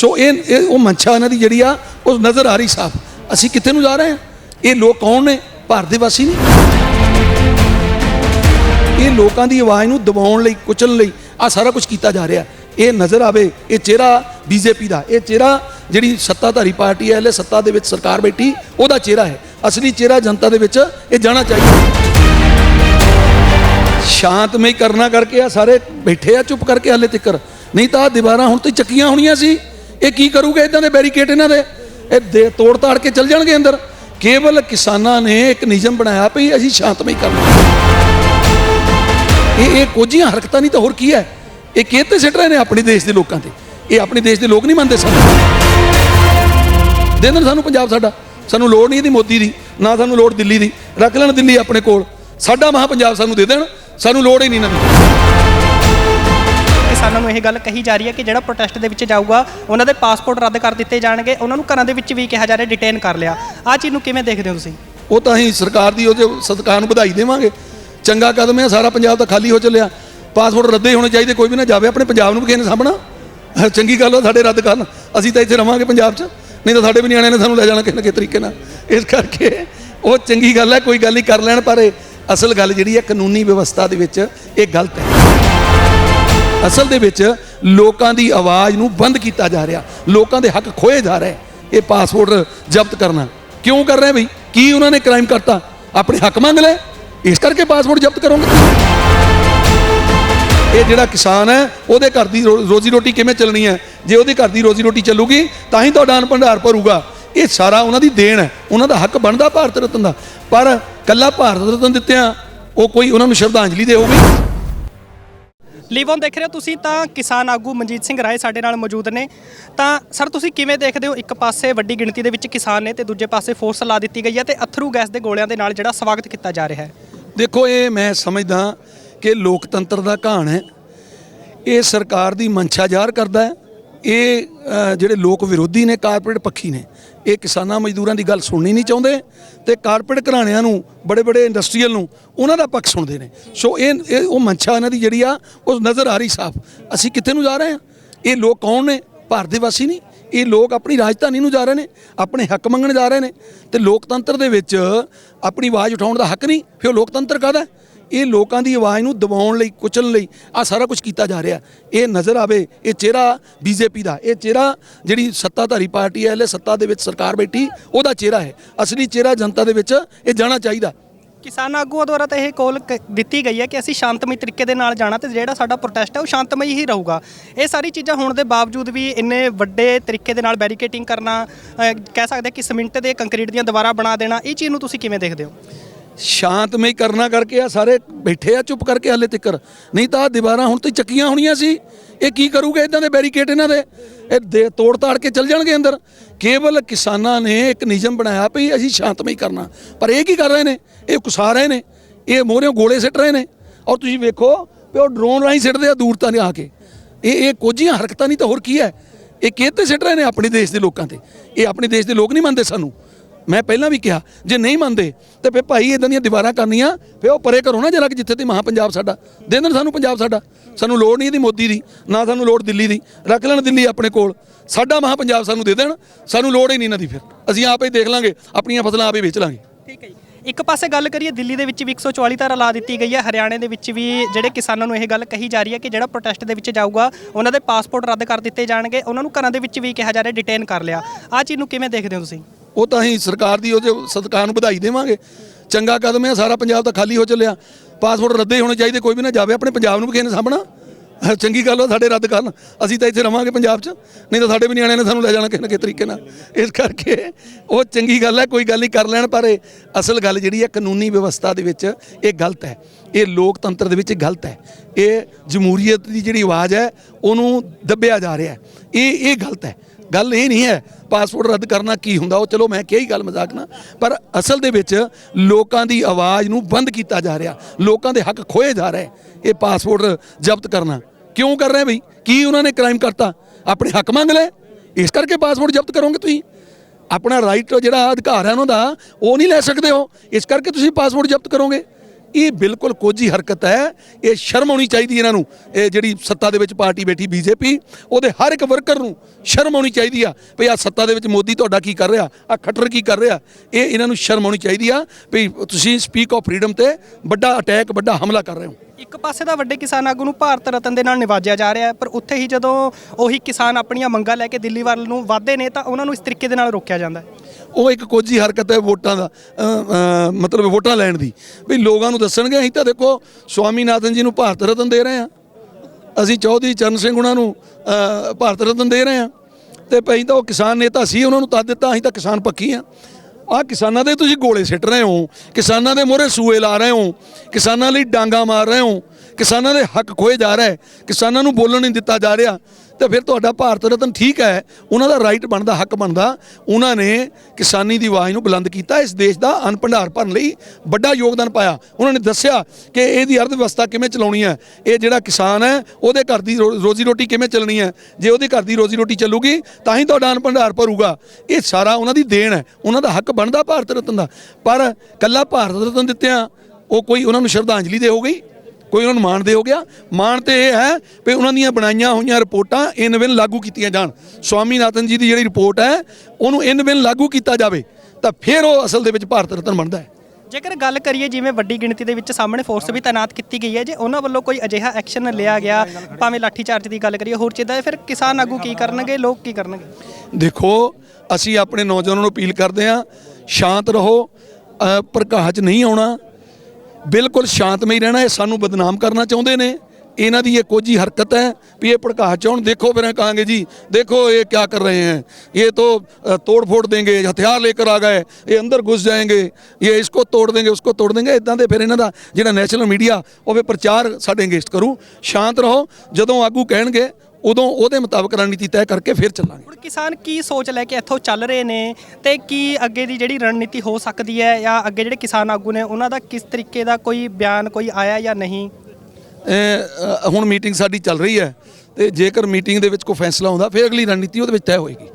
ਸੋ ਇਹ ਇਹ ਉਹ ਮੰਸ਼ਾ ਇਹਨਾਂ ਦੀ ਜਿਹੜੀ ਆ, ਉਹ ਨਜ਼ਰ ਆ ਰਹੀ ਸਾਫ਼। ਅਸੀਂ ਕਿੱਥੇ ਨੂੰ ਜਾ ਰਹੇ ਹਾਂ? ਇਹ ਲੋਕ ਕੌਣ ਨੇ? ਭਾਰਤ ਦੇ ਵਾਸੀ ਨੇ। ਇਹ ਲੋਕਾਂ ਦੀ ਆਵਾਜ਼ ਨੂੰ ਦਬਾਉਣ ਲਈ, ਕੁਚਲਣ ਲਈ ਆ ਸਾਰਾ ਕੁਝ ਕੀਤਾ ਜਾ ਰਿਹਾ। ਇਹ ਨਜ਼ਰ ਆਵੇ, ਇਹ ਚਿਹਰਾ ਬੀਜੇਪੀ ਦਾ। ਇਹ ਚਿਹਰਾ ਜਿਹੜੀ ਸੱਤਾਧਾਰੀ ਪਾਰਟੀ ਹੈ, ਹਲੇ ਸੱਤਾ ਦੇ ਵਿੱਚ ਸਰਕਾਰ ਬੈਠੀ, ਉਹਦਾ ਚਿਹਰਾ ਹੈ। ਅਸਲੀ ਚਿਹਰਾ ਜਨਤਾ ਦੇ ਵਿੱਚ ਇਹ ਜਾਣਾ ਚਾਹੀਦਾ। ਸ਼ਾਂਤਮਈ ਕਰਨਾ ਕਰਕੇ ਆ ਸਾਰੇ ਬੈਠੇ ਆ, ਚੁੱਪ ਕਰਕੇ ਹਲੇ ਤਿੱਕਰ। ਨਹੀਂ ਤਾਂ ਆਹ ਦੀਵਾਰਾਂ ਹੁਣ ਤੇ ਚੱਕੀਆਂ ਹੋਣੀਆਂ ਸੀ। ਇਹ ਕੀ ਕਰੂਗੇ ਇਦਾਂ ਦੇ ਬੈਰੀਕੇਡ ਇਹਨਾਂ ਦੇ? ਇਹ ਦੇ ਤੋੜ ਤਾੜ ਕੇ ਚੱਲ ਜਾਣਗੇ ਅੰਦਰ। ਕੇਵਲ ਕਿਸਾਨਾਂ ਨੇ ਇੱਕ ਨਿਯਮ ਬਣਾਇਆ ਵੀ ਅਸੀਂ ਸ਼ਾਂਤਮਈ ਕਰਨਾ ਇਹ ਇਹ ਕੋਝੀਆਂ ਹਰਕਤਾਂ ਨਹੀਂ ਤਾਂ ਹੋਰ ਕੀ ਹੈ? ਇਹ ਕਿਹਤੇ ਸਿੱਟ ਰਹੇ ਨੇ ਆਪਣੇ ਦੇਸ਼ ਦੇ ਲੋਕਾਂ ਤੇ। ਇਹ ਆਪਣੇ ਦੇਸ਼ ਦੇ ਲੋਕ ਨਹੀਂ ਮੰਨਦੇ ਸਾਨੂੰ। ਦੇ ਦੇਣ ਸਾਨੂੰ ਪੰਜਾਬ ਸਾਡਾ। ਸਾਨੂੰ ਲੋੜ ਨਹੀਂ ਇਹਦੀ ਮੋਦੀ ਦੀ, ਨਾ ਸਾਨੂੰ ਲੋੜ ਦਿੱਲੀ ਦੀ। ਰੱਖ ਲੈਣ ਦਿੱਲੀ ਆਪਣੇ ਕੋਲ। ਸਾਡਾ ਮਹਾ ਪੰਜਾਬ ਸਾਨੂੰ ਦੇ ਦੇਣ। ਸਾਨੂੰ ਲੋੜ ਹੀ ਨਹੀਂ ਇਹਨਾਂ ਦੀ। ਕਿਸਾਨਾਂ ਨੂੰ ਇਹ ਗੱਲ ਕਹੀ ਜਾ ਰਹੀ ਹੈ ਕਿ ਜਿਹੜਾ ਪ੍ਰੋਟੈਸਟ ਦੇ ਵਿੱਚ ਜਾਊਗਾ, ਉਹਨਾਂ ਦੇ ਪਾਸਪੋਰਟ ਰੱਦ ਕਰ ਦਿੱਤੇ ਜਾਣਗੇ, ਉਹਨਾਂ ਨੂੰ ਘਰਾਂ ਦੇ ਵਿੱਚ ਵੀ ਕਿਹਾ ਜਾ ਰਿਹਾ ਡਿਟੇਨ ਕਰ ਲਿਆ। ਆਹ ਚੀਜ਼ ਨੂੰ ਕਿਵੇਂ ਦੇਖਦੇ ਹੋ ਤੁਸੀਂ? ਉਹ ਤਾਂ ਅਸੀਂ ਸਰਕਾਰ ਦੀ ਉਹਦੇ ਸਤਿਕਾਰ ਨੂੰ ਵਧਾਈ ਦੇਵਾਂਗੇ। ਚੰਗਾ ਕਦਮ ਹੈ, ਸਾਰਾ ਪੰਜਾਬ ਤਾਂ ਖਾਲੀ ਹੋ ਚੱਲਿਆ। ਪਾਸਪੋਰਟ ਰੱਦੇ ਹੋਣੇ ਚਾਹੀਦੇ, ਕੋਈ ਵੀ ਨਾ ਜਾਵੇ, ਆਪਣੇ ਪੰਜਾਬ ਨੂੰ ਵੀ ਕਿਸੇ ਨੇ ਸਾਹਮਣਾ ਚੰਗੀ ਗੱਲ ਆ, ਸਾਡੇ ਰੱਦ ਕਰਨ। ਅਸੀਂ ਤਾਂ ਇੱਥੇ ਰਵਾਂਗੇ ਪੰਜਾਬ 'ਚ। ਨਹੀਂ ਤਾਂ ਸਾਡੇ ਵੀ ਨਿਆਣਿਆਂ ਨੇ ਸਾਨੂੰ ਲੈ ਜਾਣਾ ਕਿਸੇ ਨਾ ਕਿਸੇ ਤਰੀਕੇ ਨਾਲ। ਇਸ ਕਰਕੇ ਉਹ ਚੰਗੀ ਗੱਲ ਹੈ, ਕੋਈ ਗੱਲ ਨਹੀਂ, ਕਰ ਲੈਣ ਪਰ ਇਹ ਅਸਲ ਗੱਲ ਜਿਹੜੀ ਹੈ, ਕਾਨੂੰਨੀ ਵਿਵਸਥਾ ਦੇ ਵਿੱਚ ਇਹ ਗਲਤ ਹੈ। ਅਸਲ ਦੇ ਵਿੱਚ ਲੋਕਾਂ ਦੀ ਆਵਾਜ਼ ਨੂੰ ਬੰਦ ਕੀਤਾ ਜਾ ਰਿਹਾ। ਲੋਕਾਂ ਦੇ ਹੱਕ ਖੋਏ ਜਾ ਰਹੇ। ਇਹ ਪਾਸਪੋਰਟ ਜ਼ਬਤ ਕਰਨਾ। ਕਿਉਂ ਕਰ ਰਹੇ ਬਈ? ਕੀ ਉਹਨਾਂ ਨੇ ਕ੍ਰਾਈਮ ਕਰਤਾ? ਆਪਣੇ ਹੱਕ ਮੰਗ ਲੈ ਇਸ ਕਰਕੇ ਪਾਸਪੋਰਟ ਜ਼ਬਤ ਕਰੋਗੇ? ਇਹ ਜਿਹੜਾ ਕਿਸਾਨ ਹੈ, ਉਹਦੇ ਘਰ ਦੀ ਰੋ- ਰੋਜ਼ੀ ਰੋਟੀ ਕਿਵੇਂ ਚੱਲਣੀ ਹੈ? ਜੇ ਉਹਦੇ ਘਰ ਦੀ ਰੋਜ਼ੀ ਰੋਟੀ ਚੱਲੂਗੀ, ਤਾਂ ਹੀ ਤੁਹਾਡਾ ਅਨ ਭੰਡਾਰ ਭਰੂਗਾ। ਇਹ ਸਾਰਾ ਉਹਨਾਂ ਦੀ ਦੇਣ ਹੈ। ਉਹਨਾਂ ਦਾ ਹੱਕ ਬਣਦਾ ਭਾਰਤ ਰਤਨ ਦਾ। ਪਰ ਕੱਲਾ ਭਾਰਤ ਰਤਨ ਦਿੱਤਿਆਂ ਉਹ ਕੋਈ ਉਹਨਾਂ ਨੂੰ ਸ਼ਰਧਾਂਜਲੀ ਦੇਊਗੀ? ਲੀਵ ਔਨ ਦੇਖ ਰਹੇ ਹੋ ਤੁਸੀਂ ਤਾਂ ਕਿਸਾਨ ਆਗੂ ਮਨਜੀਤ ਸਿੰਘ ਰਾਏ ਸਾਡੇ ਨਾਲ ਮੌਜੂਦ ਨੇ। ਤਾਂ ਸਰ ਤੁਸੀਂ ਕਿਵੇਂ ਦੇਖਦੇ ਹੋ ਇੱਕ ਪਾਸੇ ਵੱਡੀ ਗਿਣਤੀ ਦੇ ਵਿੱਚ ਕਿਸਾਨ ਨੇ ਤੇ ਦੂਜੇ ਪਾਸੇ ਫੋਰਸ ਲਾ ਦਿੱਤੀ ਗਈ ਹੈ ਤੇ ਅਥਰੂ ਗੈਸ ਦੇ ਗੋਲਿਆਂ ਦੇ ਨਾਲ ਜਿਹੜਾ ਸਵਾਗਤ ਕੀਤਾ ਜਾ ਰਿਹਾ ਹੈ? ਦੇਖੋ, ਇਹ ਮੈਂ ਸਮਝਦਾ ਕਿ ਲੋਕਤੰਤਰ ਦਾ ਘਾਣ ਹੈ। ਇਹ ਸਰਕਾਰ ਦੀ ਮਨਸ਼ਾ ਜ਼ਾਹਰ ਕਰਦਾ ਹੈ। ਇਹ ਜਿਹੜੇ ਲੋਕ ਵਿਰੋਧੀ ਨੇ, ਕਾਰਪੋਰੇਟ ਪੱਖੀ ਨੇ, ਇਹ ਕਿਸਾਨਾਂ ਮਜ਼ਦੂਰਾਂ ਦੀ ਗੱਲ ਸੁਣਨੀ ਨਹੀਂ ਚਾਹੁੰਦੇ ਤੇ ਕਾਰਪੋਰੇਟ ਘਰਾਣਿਆਂ ਨੂੰ, ਬੜੇ ਬੜੇ ਇੰਡਸਟਰੀਅਲ ਨੂੰ, ਉਹਨਾਂ ਦਾ ਪੱਖ ਸੁਣਦੇ ਨੇ। ਸੋ ਇਹ ਇਹ ਉਹ ਮੰਸ਼ਾ ਇਹਨਾਂ ਦੀ ਜਿਹੜੀ ਆ, ਉਹ ਨਜ਼ਰ ਆ ਰਹੀ ਸਾਫ਼। ਅਸੀਂ ਕਿੱਥੇ ਨੂੰ ਜਾ ਰਹੇ ਹਾਂ? ਇਹ ਲੋਕ ਕੌਣ ਨੇ? ਭਾਰਤ ਦੇ ਵਾਸੀ ਨਹੀਂ। ਇਹ ਲੋਕ ਆਪਣੀ ਰਾਜਧਾਨੀ ਨੂੰ ਜਾ ਰਹੇ ਨੇ, ਆਪਣੇ ਹੱਕ ਮੰਗਣ ਜਾ ਰਹੇ ਨੇ। ਤੇ ਲੋਕਤੰਤਰ ਦੇ ਵਿੱਚ ਆਪਣੀ ਆਵਾਜ਼ ਉਠਾਉਣ ਦਾ ਹੱਕ ਨਹੀਂ, ਫਿਰ ਉਹ ਲੋਕਤੰਤਰ ਕਾਹਦਾ? ਇਹ ਲੋਕਾਂ ਦੀ ਆਵਾਜ਼ ਨੂੰ ਦਬਾਉਣ ਲਈ, ਕੁਚਲਣ ਲਈ ਆ ਸਾਰਾ ਕੁਝ ਕੀਤਾ ਜਾ ਰਿਹਾ। ਇਹ ਨਜ਼ਰ ਆਵੇ, ਇਹ ਚਿਹਰਾ ਬੀਜੇਪੀ ਦਾ, ਇਹ ਚਿਹਰਾ ਜਿਹੜੀ ਸੱਤਾਧਾਰੀ ਪਾਰਟੀ ਹੈ, ਹਲੇ ਸੱਤਾ ਦੇ ਵਿੱਚ ਸਰਕਾਰ ਬੈਠੀ, ਉਹਦਾ ਚਿਹਰਾ ਹੈ। ਅਸਲੀ ਚਿਹਰਾ ਜਨਤਾ ਦੇ ਵਿੱਚ ਇਹ ਜਾਣਾ ਚਾਹੀਦਾ। ਕਿਸਾਨ ਆਗੂਆਂ ਦੁਆਰਾ ਤਾਂ ਇਹ ਕੋਲ ਕ- ਦਿੱਤੀ ਗਈ ਹੈ ਕਿ ਅਸੀਂ ਸ਼ਾਂਤਮਈ ਤਰੀਕੇ ਦੇ ਨਾਲ ਜਾਣਾ ਤੇ ਜਿਹੜਾ ਸਾਡਾ ਪ੍ਰੋਟੈਸਟ ਹੈ ਉਹ ਸ਼ਾਂਤਮਈ ਹੀ ਰਹੂਗਾ। ਇਹ ਸਾਰੀ ਚੀਜ਼ਾਂ ਹੋਣ ਦੇ ਬਾਵਜੂਦ ਵੀ ਇੰਨੇ ਵੱਡੇ ਤਰੀਕੇ ਦੇ ਨਾਲ ਬੈਰੀਕੇਟਿੰਗ ਕਰਨਾ ਕਹਿ ਸਕਦੇ ਕਿ ਸੀਮਿੰਟ ਦੇ ਕੰਕਰੀਟ ਦੀਆਂ ਦੀਵਾਰਾਂ ਬਣਾ ਦੇਣਾ, ਇਹ ਚੀਜ਼ ਨੂੰ ਤੁਸੀਂ ਕਿਵੇਂ ਦੇਖਦੇ ਹੋ? ਸ਼ਾਂਤਮਈ ਕਰਨਾ ਕਰਕੇ ਆ, ਸਾਰੇ ਬੈਠੇ ਆ, ਚੁੱਪ ਕਰਕੇ ਹਲੇ ਤਿੱਕਰ। ਨਹੀਂ ਤਾਂ ਆਹ ਦੀਵਾਰਾਂ ਹੁਣ ਤੇ ਚੱਕੀਆਂ ਹੋਣੀਆਂ ਸੀ। ਇਹ ਕੀ ਕਰੂਗੇ ਇਦਾਂ ਦੇ ਬੈਰੀਕੇਡ ਇਹਨਾਂ ਦੇ? ਇਹ ਦੇ ਤੋੜ ਤਾੜ ਕੇ ਚੱਲ ਜਾਣਗੇ ਅੰਦਰ। ਕੇਵਲ ਕਿਸਾਨਾਂ ਨੇ ਇੱਕ ਨਿਯਮ ਬਣਾਇਆ ਵੀ ਅਸੀਂ ਸ਼ਾਂਤਮਈ ਕਰਨਾ। ਪਰ ਇਹ ਕੀ ਕਰ ਰਹੇ ਨੇ? ਇਹ ਕੁਸਾ ਰਹੇ ਨੇ। ਇਹ ਮੋਹਰਿਓਂ ਗੋਲੇ ਸਿੱਟ ਰਹੇ ਨੇ। ਔਰ ਤੁਸੀਂ ਵੇਖੋ ਵੀ ਉਹ ਡਰੋਨ ਰਾਹੀਂ ਸਿੱਟਦੇ ਆ ਦੂਰ ਤਾਂ ਆ ਕੇ। ਇਹ ਇਹ ਕੋਝੀਆਂ ਹਰਕਤਾਂ ਨਹੀਂ ਤਾਂ ਹੋਰ ਕੀ ਹੈ? ਇਹ ਕਿਹਤੇ ਸਿੱਟ ਰਹੇ ਨੇ? ਆਪਣੇ ਦੇਸ਼ ਦੇ ਲੋਕਾਂ ਤੇ। ਇਹ ਆਪਣੇ ਦੇਸ਼ ਦੇ ਲੋਕ ਨਹੀਂ ਮੰਨਦੇ ਸਾਨੂੰ। ਮੈਂ ਪਹਿਲਾਂ ਵੀ ਕਿਹਾ, ਜੇ ਨਹੀਂ ਮੰਨਦੇ, ਤੇ ਫੇ ਭਾਈ ਇਦਾਂ ਦੀਆਂ ਦੀਵਾਰਾਂ ਕਰਨੀਆਂ ਫੇ ਉਹ ਪਰੇ ਕਰੋ ਨਾ ਜਰਾ ਕਿ ਜਿੱਥੇ ਤੇ ਮਹਾ ਪੰਜਾਬ ਸਾਡਾ। ਦੇ ਦੇਣ ਸਾਨੂੰ ਪੰਜਾਬ ਸਾਡਾ। ਸਾਨੂੰ ਲੋੜ ਨਹੀਂ ਇਹਦੀ ਮੋਦੀ ਦੀ, ਨਾ ਸਾਨੂੰ ਲੋੜ ਦਿੱਲੀ ਦੀ। ਰੱਖ ਲੈਣ ਦਿੱਲੀ ਆਪਣੇ ਕੋਲ। ਸਾਡਾ ਮਹਾ ਪੰਜਾਬ ਸਾਨੂੰ ਦੇ ਦੇਣ, ਸਾਨੂੰ ਲੋੜ ਹੀ ਨਹੀਂ ਇਹਨਾਂ ਦੀ ਫਿਰ। ਅਸੀਂ ਆਪੇ ਹੀ ਦੇਖ ਲਾਂਗੇ, ਆਪਣੀਆਂ ਫਸਲਾਂ ਆਪੇ ਵੇਚ ਲਾਂਗੇ। ਠੀਕ ਹੈ ਜੀ। ਇੱਕ ਪਾਸੇ ਗੱਲ ਕਰੀਏ, ਦਿੱਲੀ ਦੇ ਵਿੱਚ ਵੀ 144 ਧਾਰਾ ਲਾ ਦਿੱਤੀ ਗਈ ਹੈ। ਹਰਿਆਣੇ ਦੇ ਵਿੱਚ ਵੀ ਜਿਹੜੇ ਕਿਸਾਨਾਂ ਨੂੰ ਇਹ ਗੱਲ ਕਹੀ ਜਾ ਰਹੀ ਹੈ ਕਿ ਜਿਹੜਾ ਪ੍ਰੋਟੈਸਟ ਦੇ ਵਿੱਚ ਜਾਊਗਾ, ਉਹਨਾਂ ਦੇ ਪਾਸਪੋਰਟ ਰੱਦ ਕਰ ਦਿੱਤੇ ਜਾਣਗੇ। ਉਹਨਾਂ ਨੂੰ ਘਰਾਂ ਦੇ ਵਿੱਚ ਵੀ ਕਿਹਾ ਜਾ ਰਿਹਾ ਡਿਟੇਨ ਕਰ ਲਿਆ। ਆਹ ਚੀਜ਼ ਨੂੰ ਕਿਵੇਂ ਦੇਖਦੇ ਹੋ ਤੁਸੀਂ? ਉਹ ਤਾਂ ਅਸੀਂ ਸਰਕਾਰ ਦੀ ਉਹਦੇ ਸਤਿਕਾਰ ਨੂੰ ਵਧਾਈ ਦੇਵਾਂਗੇ। ਚੰਗਾ ਕਦਮ ਹੈ ਸਾਰਾ ਪੰਜਾਬ ਤਾਂ ਖਾਲੀ ਹੋ ਚੱਲਿਆ। ਪਾਸਪੋਰਟ ਰੱਦੇ ਹੋਣੇ ਚਾਹੀਦੇ, ਕੋਈ ਵੀ ਨਾ ਜਾਵੇ, ਆਪਣੇ ਪੰਜਾਬ ਨੂੰ ਕਿਸੇ ਨੇ ਸਾਂਭਣਾ। ਚੰਗੀ ਗੱਲ ਆ, ਸਾਡੇ ਰੱਦ ਕਰਨ। ਅਸੀਂ ਤਾਂ ਇੱਥੇ ਰਵਾਂਗੇ ਪੰਜਾਬ 'ਚ। ਨਹੀਂ ਤਾਂ ਸਾਡੇ ਵੀ ਨਿਆਣਿਆਂ ਨੇ ਸਾਨੂੰ ਲੈ ਜਾਣਾ ਕਿਸੇ ਨਾ ਕਿਸੇ ਤਰੀਕੇ ਨਾਲ। ਇਸ ਕਰਕੇ ਉਹ ਚੰਗੀ ਗੱਲ ਹੈ ਕੋਈ ਗੱਲ ਨਹੀਂ ਕਰ ਲੈਣ, ਪਰ ਅਸਲ ਗੱਲ ਜਿਹੜੀ ਹੈ ਕਾਨੂੰਨੀ ਵਿਵਸਥਾ ਦੇ ਵਿੱਚ ਇਹ ਗਲਤ ਹੈ। ਇਹ ਲੋਕਤੰਤਰ ਦੇ ਵਿੱਚ ਗਲਤ ਹੈ। ਇਹ ਜਮਹੂਰੀਅਤ ਦੀ ਜਿਹੜੀ ਆਵਾਜ਼ ਹੈ, ਉਹਨੂੰ ਦੱਬਿਆ ਜਾ ਰਿਹਾ ਹੈ। ਇਹ ਇਹ ਗਲਤ ਹੈ। ਗੱਲ ਇਹ ਨਹੀਂ ਹੈ ਪਾਸਪੋਰਟ ਰੱਦ ਕਰਨਾ ਕੀ ਹੁੰਦਾ, ਉਹ ਚਲੋ ਮੈਂ ਕਿਹਾ ਗੱਲ ਮਜ਼ਾਕ ਨਾ ਪਰ ਅਸਲ ਦੇ ਵਿੱਚ ਲੋਕਾਂ ਦੀ ਆਵਾਜ਼ ਨੂੰ ਬੰਦ ਕੀਤਾ ਜਾ ਰਿਹਾ, ਲੋਕਾਂ ਦੇ ਹੱਕ ਖੋਏ ਜਾ ਰਹੇ, ਇਹ ਪਾਸਪੋਰਟ ਜ਼ਬਤ ਕਰਨਾ। ਕਿਉਂ ਕਰ ਰਹੇ ਬਈ? ਕੀ ਉਹਨਾਂ ਨੇ ਕ੍ਰਾਈਮ ਕਰਤਾ? ਆਪਣੇ ਹੱਕ ਮੰਗ ਲਏ? ਇਸ ਕਰਕੇ ਪਾਸਪੋਰਟ ਜ਼ਬਤ ਕਰੋਗੇ ਤੁਸੀਂ? ਆਪਣਾ ਰਾਈਟ ਜਿਹੜਾ ਅਧਿਕਾਰ ਹੈ ਉਹਨਾਂ ਦਾ, ਉਹ ਨਹੀਂ ਲੈ ਸਕਦੇ ਹੋ। ਇਸ ਕਰਕੇ ਤੁਸੀਂ ਪਾਸਪੋਰਟ ਜ਼ਬਤ ਕਰੋਗੇ। ਇਹ ਬਿਲਕੁਲ ਕੋਝੀ ਹਰਕਤ ਹੈ। ਇਹ ਸ਼ਰਮ ਆਉਣੀ ਚਾਹੀਦੀ ਇਹਨਾਂ ਨੂੰ। ਇਹ ਜਿਹੜੀ ਸੱਤਾ ਦੇ ਵਿੱਚ ਪਾਰਟੀ ਬੈਠੀ ਬੀਜੇਪੀ, ਉਹਦੇ ਹਰ ਇੱਕ ਵਰਕਰ ਨੂੰ ਸ਼ਰਮ ਆਉਣੀ ਚਾਹੀਦੀ ਆ ਵੀ ਆ ਸੱਤਾ ਦੇ ਵਿੱਚ ਮੋਦੀ ਤੁਹਾਡਾ ਕੀ ਕਰ ਰਿਹਾ ਆ ਖੱਟਰ ਕੀ ਕਰ ਰਿਹਾ। ਇਹ ਇਹਨਾਂ ਨੂੰ ਸ਼ਰਮ ਆਉਣੀ ਚਾਹੀਦੀ ਆ ਵੀ ਤੁਸੀਂ ਸਪੀਕ ਆਫ ਫਰੀडम ਤੇ ਵੱਡਾ ਅਟੈਕ ਵੱਡਾ ਹਮਲਾ ਕਰ ਰਹੇ ਹੋ। ਇੱਕ ਪਾਸੇ ਦਾ ਵੱਡੇ ਕਿਸਾਨ ਆਗੂ ਨੂੰ ਭਾਰਤ ਰਤਨ ਦੇ ਨਾਲ ਨਿਵਾਜਿਆ ਜਾ ਰਿਹਾ ਹੈ, ਪਰ ਉੱਥੇ ਹੀ ਜਦੋਂ ਉਹੀ ਕਿਸਾਨ ਆਪਣੀਆਂ ਮੰਗਾਂ ਲੈ ਕੇ ਦਿੱਲੀ ਵੱਲ ਨੂੰ ਵਾਧੇ ਨੇ ਤਾਂ ਉਹਨਾਂ ਨੂੰ ਇਸ ਤਰੀਕੇ ਦੇ ਨਾਲ ਰੋਕਿਆ ਜਾਂਦਾ ਹੈ। ਉਹ ਇੱਕ ਕੋਝੀ ਹਰਕਤ ਹੈ ਵੋਟਾਂ ਦਾ ਮਤਲਬ ਵੋਟਾਂ ਲੈਣ ਦੀ। ਵੀ ਲੋਕਾਂ ਨੂੰ ਦੱਸਣਗੇ, ਅਸੀਂ ਤਾਂ ਦੇਖੋ ਸਵਾਮੀਨਾਥਨ ਜੀ ਨੂੰ ਭਾਰਤ ਰਤਨ ਦੇ ਰਹੇ ਹਾਂ। ਅਸੀਂ ਚੌਧਰੀ ਚਰਨ ਸਿੰਘ ਉਹਨਾਂ ਨੂੰ ਭਾਰਤ ਰਤਨ ਦੇ ਰਹੇ ਹਾਂ। ਤੇ ਪਈ ਤਾਂ ਉਹ ਕਿਸਾਨ ਨੇਤਾ ਸੀ, ਉਹਨਾਂ ਨੂੰ ਤਾਂ ਦਿੱਤਾ, ਅਸੀਂ ਤਾਂ ਕਿਸਾਨ ਪੱਕੀ ਆ ਆ ਕਿਸਾਨਾਂ ਦੇ ਤੁਸੀਂ ਗੋਲੇ ਸਿੱਟ ਰਹੇ ਹੋ, ਕਿਸਾਨਾਂ ਦੇ ਮੋਹਰੇ ਸੂਏ ਲਾ ਰਹੇ ਹੋ, ਕਿਸਾਨਾਂ ਲਈ ਡਾਂਗਾ ਮਾਰ ਰਹੇ ਹੋ, ਕਿਸਾਨਾਂ ਦੇ ਹੱਕ ਖੋਏ ਜਾ ਰਹੇ, ਕਿਸਾਨਾਂ ਨੂੰ ਬੋਲਣ ਨਹੀਂ ਦਿੱਤਾ ਜਾ ਰਿਹਾ। ਤੇ ਫਿਰ ਤੁਹਾਡਾ ਭਾਰਤ ਰਤਨ ਠੀਕ ਹੈ। ਉਹਨਾਂ ਦਾ ਰਾਈਟ ਬਣਦਾ, ਹੱਕ ਬਣਦਾ। ਉਹਨਾਂ ਨੇ ਕਿਸਾਨੀ ਦੀ ਆਵਾਜ਼ ਨੂੰ ਬੁਲੰਦ ਕੀਤਾ। ਇਸ ਦੇਸ਼ ਦਾ ਅੰਨ ਭੰਡਾਰ ਭਰਨ ਲਈ ਵੱਡਾ ਯੋਗਦਾਨ ਪਾਇਆ। ਉਹਨਾਂ ਨੇ ਦੱਸਿਆ ਕਿ ਇਹਦੀ ਅਰਥ ਵਿਵਸਥਾ ਕਿਵੇਂ ਚਲਾਉਣੀ ਹੈ। ਇਹ ਜਿਹੜਾ ਕਿਸਾਨ ਹੈ, ਉਹਦੇ ਘਰ ਦੀ ਰੋ- ਰੋਜ਼ੀ ਰੋਟੀ ਕਿਵੇਂ ਚੱਲਣੀ ਹੈ? ਜੇ ਉਹਦੇ ਘਰ ਦੀ ਰੋਜ਼ੀ ਰੋਟੀ ਚੱਲੂਗੀ, ਤਾਂ ਹੀ ਤੁਹਾਡਾ ਅੰਨ ਭੰਡਾਰ ਭਰੂਗਾ। ਇਹ ਸਾਰਾ ਉਹਨਾਂ ਦੀ ਦੇਣ ਹੈ। ਉਹਨਾਂ ਦਾ ਹੱਕ ਬਣਦਾ ਭਾਰਤ ਰਤਨ ਦਾ। ਪਰ ਕੱਲਾ ਭਾਰਤ ਰਤਨ ਦਿੱਤਿਆਂ, ਉਹ ਕੋਈ ਉਹਨਾਂ ਨੂੰ ਸ਼ਰਧਾਂਜਲੀ ਦੇ ਹੋ ਗਈ। ਕੋਈ ਉਹਨਾਂ ਨੂੰ ਮਾਣ ਦੇ ਹੋ ਗਿਆ? ਮਾਣ ਤੇ ਇਹ ਹੈ ਵੀ ਉਹਨਾਂ ਦੀਆਂ ਬਣਾਈਆਂ ਹੋਈਆਂ ਰਿਪੋਰਟਾਂ ਇਨ ਬਿਨ ਲਾਗੂ ਕੀਤੀਆਂ ਜਾਣ। ਸਵਾਮੀਨਾਥਨ ਜੀ ਦੀ ਜਿਹੜੀ ਰਿਪੋਰਟ ਹੈ ਉਹਨੂੰ ਇਨ ਬਿਨ ਲਾਗੂ ਕੀਤਾ ਜਾਵੇ ਤਾਂ ਫਿਰ ਉਹ ਅਸਲ ਦੇ ਵਿੱਚ ਭਾਰਤ ਰਤਨ ਬਣਦਾ ਹੈ। ਜੇਕਰ ਗੱਲ ਕਰੀਏ ਜਿਵੇਂ ਵੱਡੀ ਗਿਣਤੀ ਦੇ ਵਿੱਚ ਸਾਹਮਣੇ ਫੋਰਸ ਵੀ ਤਾਇਨਾਤ ਕੀਤੀ ਗਈ ਹੈ ਜੇ ਉਹਨਾਂ ਵੱਲੋਂ ਕੋਈ ਅਜਿਹਾ ਐਕਸ਼ਨ ਲਿਆ ਗਿਆ ਭਾਵੇਂ ਲਾਠੀ ਚਾਰਜ ਦੀ ਗੱਲ ਕਰੀਏ ਹੋਰ ਚੀਜ਼ਾਂ ਫਿਰ ਕਿਸਾਨ ਆਗੂ ਕੀ ਕਰਨਗੇ ਲੋਕ ਕੀ ਕਰਨਗੇ? ਦੇਖੋ ਅਸੀਂ ਆਪਣੇ ਨੌਜਵਾਨਾਂ ਨੂੰ ਅਪੀਲ ਕਰਦੇ ਹਾਂ ਸ਼ਾਂਤ ਰਹੋ ਪ੍ਰਕਾਸ਼ 'ਚ ਨਹੀਂ ਆਉਣਾ ਬਿਲਕੁਲ ਸ਼ਾਂਤਮਈ ਰਹਿਣਾ ਇਹ ਸਾਨੂੰ ਬਦਨਾਮ ਕਰਨਾ ਚਾਹੁੰਦੇ ਨੇ ਇਹਨਾਂ ਦੀ ਇਹ ਕੋਝੀ ਹਰਕਤ ਹੈ ਵੀ ਇਹ ਭੜਕਾ ਚਾਉਣ ਦੇਖੋ ਫਿਰ ਕਹਾਂਗੇ ਜੀ ਦੇਖੋ ये क्या कर रहे हैं ये तो अ, तोड़ फोड़ देंगे हथियार लेकर आ गए ये अंदर घुस जाएंगे ये इसको ਤੋੜ देंगे उसको ਤੋੜ देंगे ਇਦਾਂ ਦੇ ਫਿਰ ਇਹਨਾਂ ਦਾ ਜਿਹੜਾ ਨੈਸ਼ਨਲ ਮੀਡੀਆ ਉਹ ਵੀ ਪ੍ਰਚਾਰ ਸਾਡੇ ਅਗੇਂਸਟ ਕਰੂ ਸ਼ਾਂਤ ਰਹੋ ਜਦੋਂ ਆਗੂ ਕਹਿਣਗੇ ਉਦੋਂ ਉਹਦੇ ਮੁਤਾਬਕ ਰਣਨੀਤੀ ਤੈਅ ਕਰਕੇ ਫਿਰ ਚੱਲਾਂਗੇ। ਹੁਣ ਕਿਸਾਨ ਕੀ ਸੋਚ ਲੈ ਕੇ ਇੱਥੋਂ ਚੱਲ ਰਹੇ ਨੇ ਤੇ ਕੀ ਅੱਗੇ ਦੀ ਜਿਹੜੀ ਰਣਨੀਤੀ ਹੋ ਸਕਦੀ ਹੈ ਜਾਂ ਅੱਗੇ ਜਿਹੜੇ ਕਿਸਾਨ ਆਗੂ ਨੇ ਉਹਨਾਂ ਦਾ ਕਿਸ ਤਰੀਕੇ ਦਾ ਕੋਈ ਬਿਆਨ ਕੋਈ ਆਇਆ ਜਾਂ ਨਹੀਂ? ਇਹ, ਅ, ਹੁਣ ਮੀਟਿੰਗ ਸਾਡੀ ਚੱਲ ਰਹੀ ਹੈ ਤੇ ਜੇਕਰ ਮੀਟਿੰਗ ਦੇ ਵਿੱਚ ਕੋਈ ਫੈਸਲਾ ਹੁੰਦਾ ਫਿਰ ਅਗਲੀ ਰਣਨੀਤੀ ਉਹਦੇ ਵਿੱਚ ਤੈਅ ਹੋਏਗੀ।